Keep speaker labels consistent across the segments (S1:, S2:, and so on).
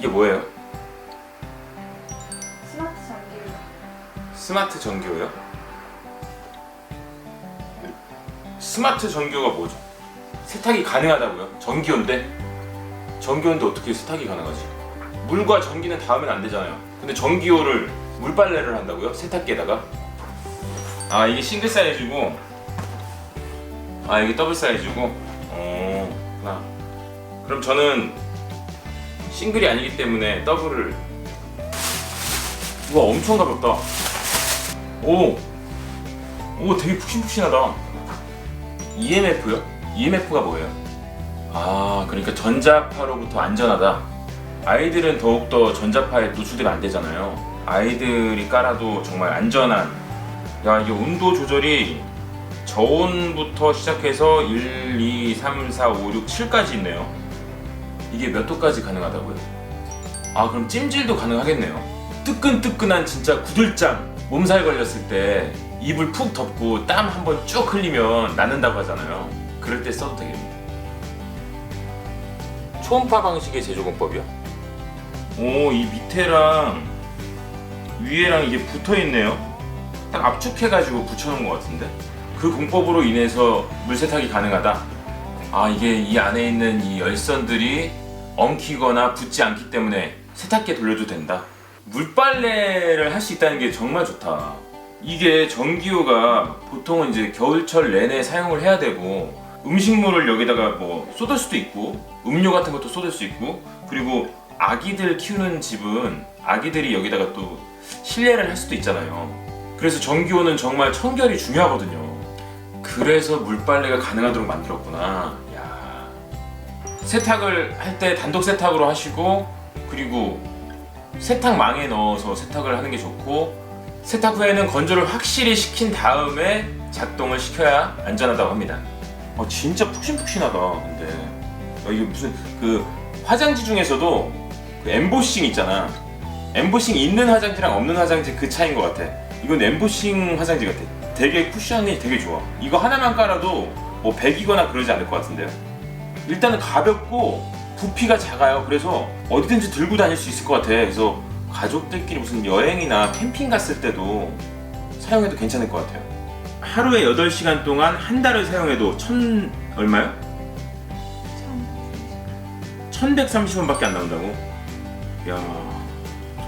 S1: 이게 뭐예요?
S2: 스마트 전기
S1: 스마트 전기요요? 스마트 전기요가 뭐죠? 세탁이 가능하다고요? 전기요인데? 전기요인데 어떻게 세탁이 가능하지? 물과 전기는 닿으면 안 되잖아요. 근데 전기요를 물빨래를 한다고요? 세탁기에다가? 아 이게 싱글 사이즈고 아 이게 더블 사이즈고 어 나. 그럼 저는 싱글이 아니기 때문에 더블을. 우와 엄청 가볍다. 오! 오 되게 푹신푹신하다. EMF요? EMF가 뭐예요? 아 그러니까 전자파로부터 안전하다. 아이들은 더욱더 전자파에 노출되면 안 되잖아요. 아이들이 깔아도 정말 안전한. 야 이게 온도 조절이 저온부터 시작해서 1, 2, 3, 4, 5, 6, 7까지 있네요 이게 몇 도까지 가능하다고요? 아 그럼 찜질도 가능하겠네요 뜨끈뜨끈한 진짜 구들장 몸살 걸렸을 때 이불 푹 덮고 땀 한번 쭉 흘리면 낫는다고 하잖아요. 그럴 때 써도 되겠네요. 초음파 방식의 제조 공법이요? 오, 이 밑에랑 위에랑 이게 붙어 있네요. 딱 압축해가지고 붙여놓은 것 같은데? 그 공법으로 인해서 물 세탁이 가능하다. 아, 이게 이 안에 있는 이 열선들이 엉키거나 붙지 않기 때문에 세탁기에 돌려도 된다. 물빨래를 할 수 있다는 게 정말 좋다. 이게 전기요가 보통은 이제 겨울철 내내 사용을 해야 되고 음식물을 여기다가 뭐 쏟을 수도 있고 음료 같은 것도 쏟을 수 있고 그리고 아기들 키우는 집은 아기들이 여기다가 또 실내를 할 수도 있잖아요. 그래서 전기요는 정말 청결이 중요하거든요. 그래서 물빨래가 가능하도록 만들었구나. 야. 세탁을 할 때 단독 세탁으로 하시고 그리고 세탁망에 넣어서 세탁을 하는 게 좋고 세탁 후에는 건조를 확실히 시킨 다음에 작동을 시켜야 안전하다고 합니다. 어, 진짜 푹신푹신하다. 근데 야, 이게 무슨 그 화장지 중에서도 그 엠보싱 있잖아. 엠보싱 있는 화장지랑 없는 화장지 그 차이인 것 같아. 이건 엠보싱 화장지 같아. 되게 쿠션이 되게 좋아. 이거 하나만 깔아도 뭐 100이거나 그러지 않을 것 같은데요. 일단은 가볍고 부피가 작아요. 그래서 어디든지 들고 다닐 수 있을 것 같아. 그래서 가족들끼리 무슨 여행이나 캠핑 갔을 때도 사용해도 괜찮을 것 같아요. 하루에 8시간 동안 한 달을 사용해도 천 얼마요?
S2: 참
S1: 1130원밖에 안 나온다고? 야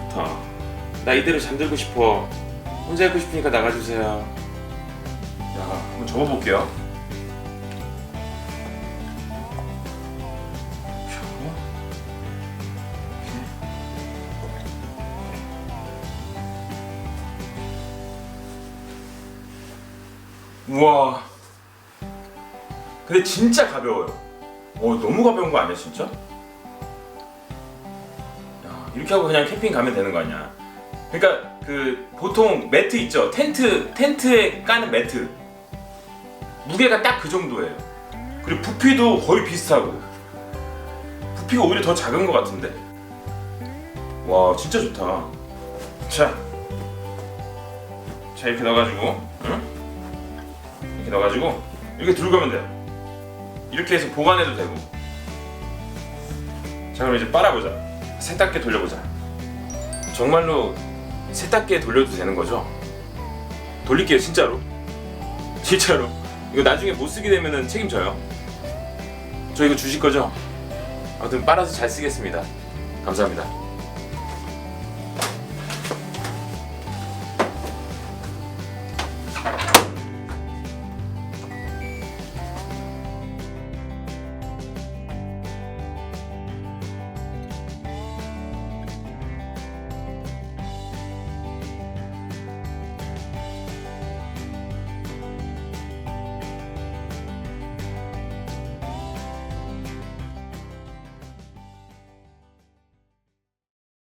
S1: 좋다. 나 이대로 잠들고 싶어. 혼자 있고 싶으니까 나가주세요. 야 한번 접어볼게요. 우와. 근데 진짜 가벼워요. 어, 너무 가벼운 거 아니야, 진짜? 야, 이렇게 하고 그냥 캠핑 가면 되는 거 아니야? 그러니까 그 보통 매트 있죠? 텐트 텐트에 까는 매트. 무게가 딱 그 정도예요. 그리고 부피도 거의 비슷하고. 부피가 오히려 더 작은 것 같은데. 와, 진짜 좋다. 자, 자 이렇게 넣어가지고, 응? 이렇게 넣어가지고 이렇게 들고 가면 돼요. 이렇게 해서 보관해도 되고. 자 그럼 이제 빨아보자. 세탁기 돌려보자. 정말로 세탁기에 돌려도 되는 거죠? 돌릴게요 진짜로. 진짜로. 이거 나중에 못 쓰게 되면은 책임져요. 저 이거 주실 거죠? 아무튼 빨아서 잘 쓰겠습니다. 감사합니다.